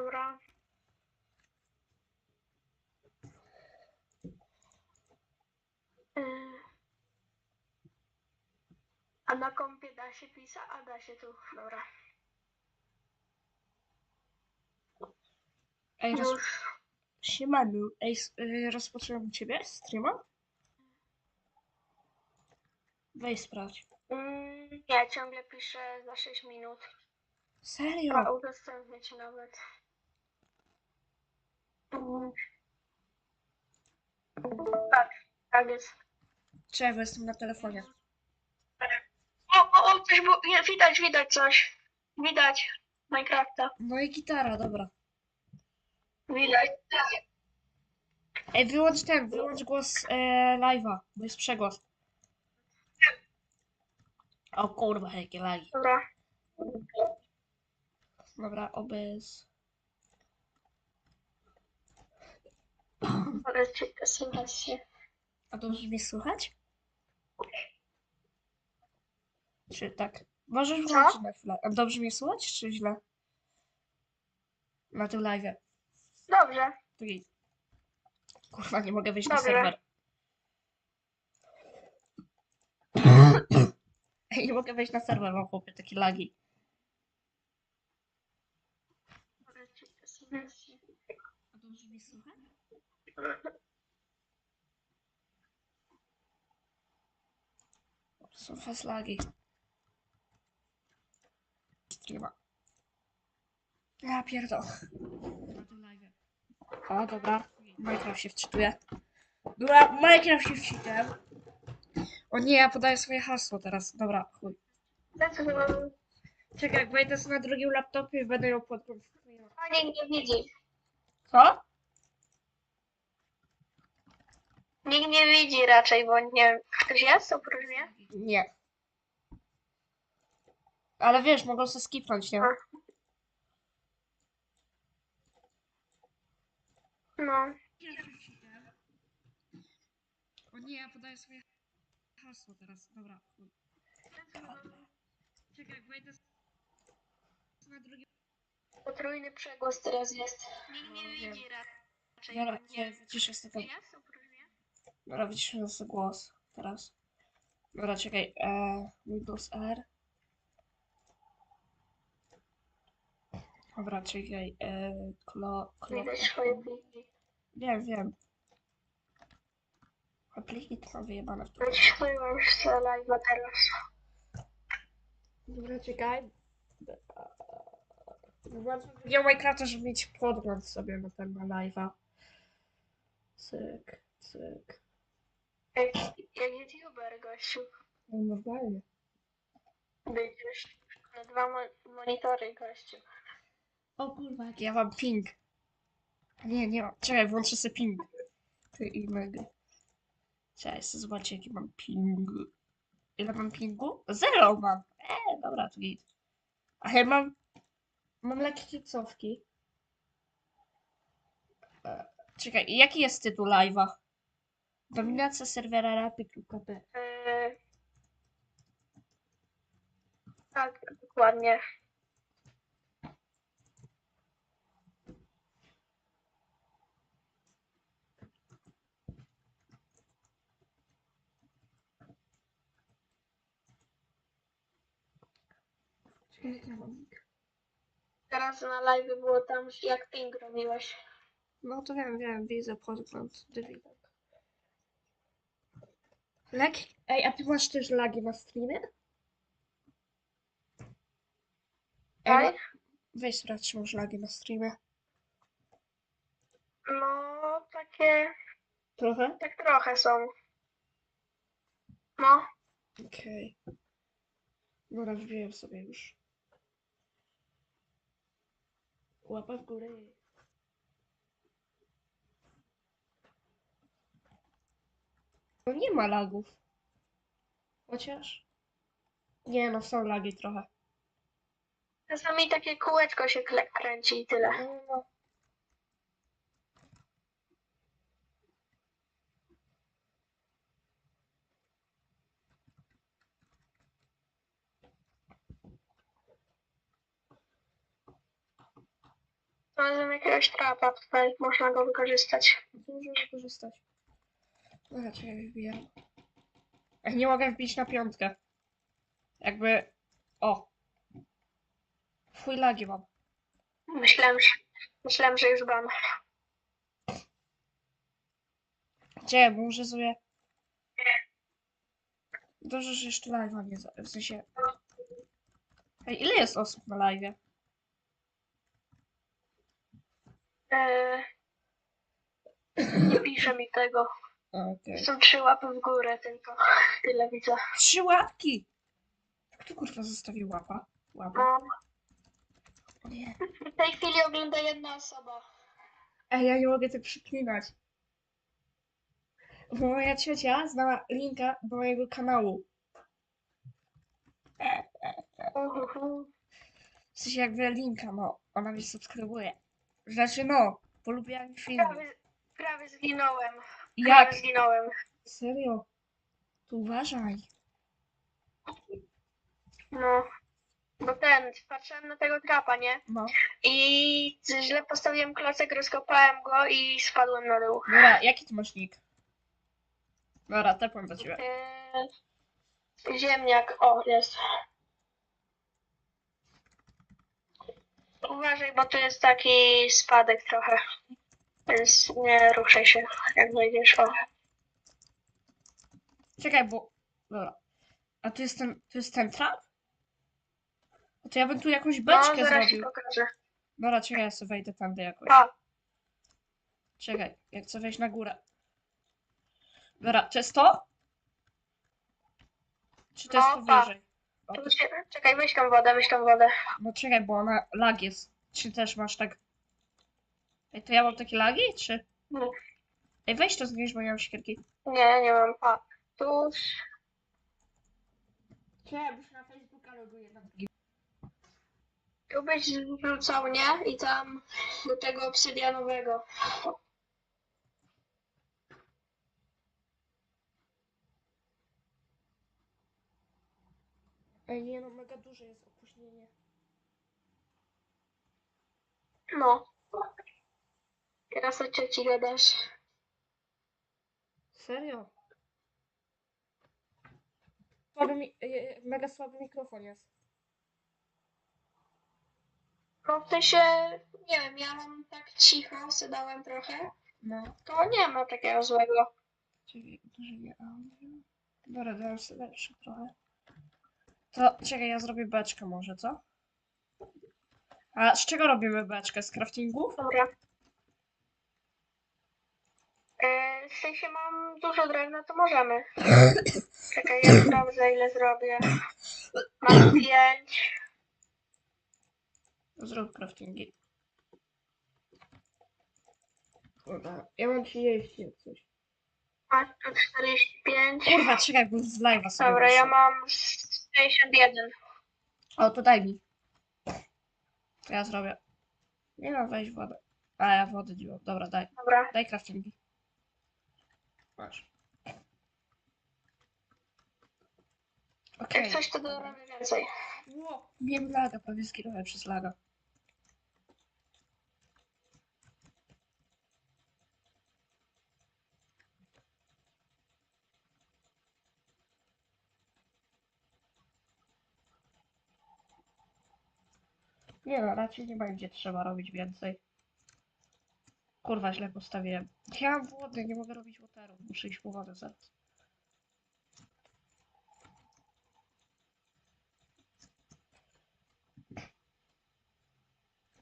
Dobra. Y, A na kompie da się pisać? A da się tu, dobra. Ej, roz... Już. Siemanu, ej, s- y, rozpocząłem u ciebie streama? Weź sprawdź. Mm, Ja ciągle piszę za 6 minut. A Serio? udostępnię ci nawet. Tak, tak jest. Czekaj, bo jestem na telefonie. O, o, o, coś było, nie, widać, widać coś. Widać Minecrafta. No i gitara, dobra. Widać. Ej, wyłącz ten, wyłącz głos e, live'a, bo jest przegłos. O kurwa, jakie lagi. Dobra. Dobra, obez. Ci słychać się. A dobrze mnie słychać? Czy tak? Możesz włączyć na chwilę. A dobrze mnie słychać, czy źle? Na tym live'ie. Dobrze. Git. Kurwa, nie mogę wyjść na serwer. Ej, nie mogę wejść na serwer, mam chłopie, takie lagi. Ci słychać się. A dobrze mnie słychać? Są fast lagi. Streama. Ja pierdol. O, dobra. Minecraft się wczytuje. Dobra, Minecraft się wczytuje. O nie, ja podaję swoje hasło teraz. Dobra, chuj. Czekaj, jak wejdę sobie na drugim laptopie, będę ją pod... A nikt nie widzi. Co? Nikt nie widzi raczej, bo nie wiem. Ktoś jest oprócz mnie? Nie. Ale wiesz, mogą sobie skipnąć, nie? No. O nie, ja podaję swoje hasło teraz. Dobra. Czekaj, wejdę sobie na drugim... Potrójny przegłos teraz jest. Nikt No, nie wiem. widzi raczej. Dobra, bo nie, sobie. Jest oprócz mnie? Dobra, wyciszę sobie głos teraz. Dobra, czekaj. E, Windows R. Dobra, czekaj. E, klo, klo, pliki. Wiem, wiem. A pliki to mam wyjebane w to. Wyświetliłam już sobie live'a teraz. Dobra, czekaj. Włączam drugiego Minecrafta, żeby mieć podgląd sobie na ten na live'a. Cyk, cyk. Jak, jak youtuber gościu. No normalnie. Będziesz na dwa mo- monitory gościu. O kurwa, jak ja mam ping. Nie, nie mam. Czekaj, włączę sobie ping. Ty i mega. Czekaj, sobie zobaczę jaki mam ping. Ile mam pingu? Zero mam. E, dobra, to git. A ja mam... Mam lekkie cofki. E, czekaj, jaki jest tytuł live'a? Dominacja serwera rapid.pl Yy... Tak, dokładnie. Teraz na live było tam, jak ping robiłeś. No to wiem, wiem, widzę podgląd. Dywidek. Lek... Ej, a ty masz też lagi na streamie? Ej, Tak? ma- weź sprawdź, czy masz lagi na streamie. No, takie, Trochę? tak trochę są. No, Okej. Dobra, wbiłem sobie już. Łapa w górę. No nie ma lagów. Chociaż... Nie no, są lagi trochę. czasami takie kółeczko się kle- kręci i tyle. No, no. Znalazłem jakiegoś trapa tutaj, można go wykorzystać. Możemy wykorzystać. Dobra, czekaj, wbijam. Nie mogę wbić na piątkę. Jakby... O! Fuj lagi mam. Myślałem, że, myślałem, że już ban. Gdzie? Muszę sobie... Dobrze, że jeszcze live'a nie... za- W sensie... Ej, ile jest osób na live'ie? Eee, nie pisze mi tego. Okej. Są trzy łapy w górę tylko. Tyle widzę. Trzy łapki! Kto kurwa zostawił łapa? Łapę? No, O nie. w tej chwili ogląda jedna osoba. Ej, ja nie mogę tak przeklinać. Bo moja ciocia znała linka do mojego kanału. Uhuhu. W sensie jakby linka, no. Ona mnie subskrybuje. Znaczy no, polubiła mi filmy. Prawie zginąłem. Jak? Prawie zginąłem. Serio? To uważaj. No. Bo ten, patrzyłem na tego trapa, nie? No. I źle postawiłem klocek, rozkopałem go i spadłem na dół. Dobra, jaki ty masz nick? Dobra, tepłem do ciebie. Eee, ziemniak, o, jest. Uważaj, bo tu jest taki spadek trochę. Więc nie ruszaj się, jak wejdziesz. O. Czekaj, bo... Dobra. A tu jest ten, tu jest ten trap? No to ja bym tu jakąś No, beczkę zaraz ci zrobił. pokażę. Dobra, czekaj, ja sobie wejdę tamdy jakoś. A, Czekaj, jak chcę wejść na górę. Dobra, to jest to? Czy to jest No, to tak. wyżej? O, tu się, czekaj, weź tą wodę, weź tą wodę. no czekaj, bo ona lag jest. Czy też masz tak... Ej, to ja mam takie lagi, czy... Nie, Ej, weź to znieść, bo ja mam siekierki. nie, nie mam. A, tu Czekaj, bo się na Facebooka loguję na drugi. Tu byś wrzucał, nie? I tam do tego obsydianowego. Ej, nie no, mega duże jest opóźnienie. No. Teraz o cioci gadasz. Serio? Słaby mi... e, mega słaby mikrofon jest. No w sensie, nie wiem, ja mam tak cicho, sedałem trochę. No. To nie ma takiego złego. Czekaj, użyję audio. Dobra, dałem sobie trochę. To czekaj, ja zrobię beczkę może, co? A z czego robimy beczkę? Z craftingów? Dobra. E, w sensie mam dużo drewna, to możemy. Czekaj, ja sprawdzę ile zrobię. Mam pięć. Zrób craftingi. Kurwa, ja mam 30 jak coś. A tu 45. Kurwa, czekaj, bo z live'a sobie Dobra, ja wyszło. mam 61. O, to daj mi. To ja zrobię. Nie no, weź wodę. A, ja wody nie mam. Dobra, daj. Dobra. Daj craftingi. Masz. Okej. Jak coś, to dorobię więcej. Ło, miałem laga, prawie zginąłem przez laga. Nie no, raczej nie będzie trzeba robić więcej. Kurwa, źle postawiłem. Ja wodę, nie mogę robić wateru. Muszę iść po wodę zaraz.